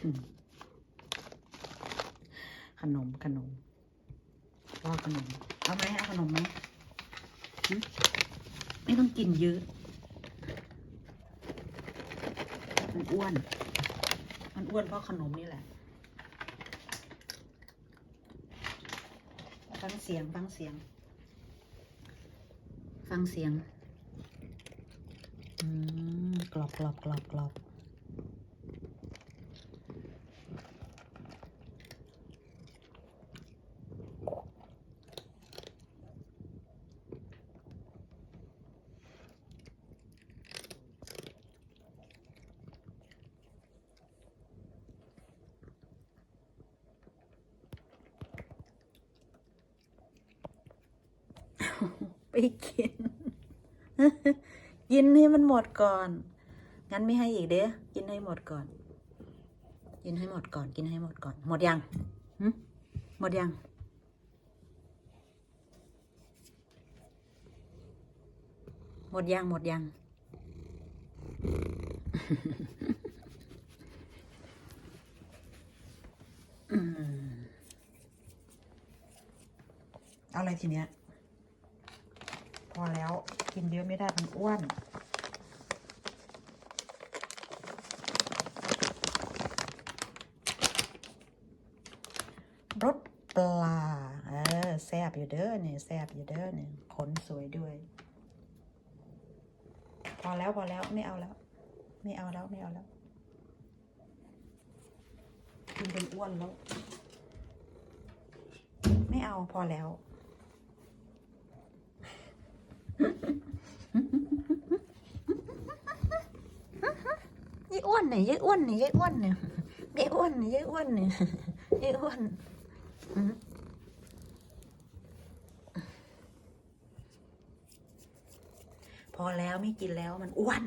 ขนมขนมรอขนม เอาไหมเอาขนมไหมไม่ต้องกินเยอะมันอ้วนมันอ้วนเพราะขนมนี่แหละ ฟังเสียง ฟังเสียง ฟังเสียง อืม กรอบกรอบกรอบกรอบ ไปกิน กินให้มันหมดก่อน งั้นไม่ให้อีกเด้อกินให้หมดก่อน กินให้หมดก่อน กินให้หมดก่อน หมดยังหึหมดยังหมดยังหมดยัง เอาอะไรทีเนี้ย พอแล้วกินเยอะไม่ได้มันอ้วน รสปลา เออแซบอยู่เด้อเนี่ยแซบอยู่เด้อเนี่ยขนสวยด้วย พอแล้วพอแล้วไม่เอาแล้ว ไม่เอาแล้วไม่เอาแล้วกินจนอ้วนแล้ว ไม่เอาพอแล้ว ยายอ้วนเนี่ยยายอ้วนเนี่ยยายอ้วนเนี่ยยายอ้วนเนี่ยยายอ้วนเนี่ยยายอ้วนพอแล้วไม่กินแล้วมันอ้วน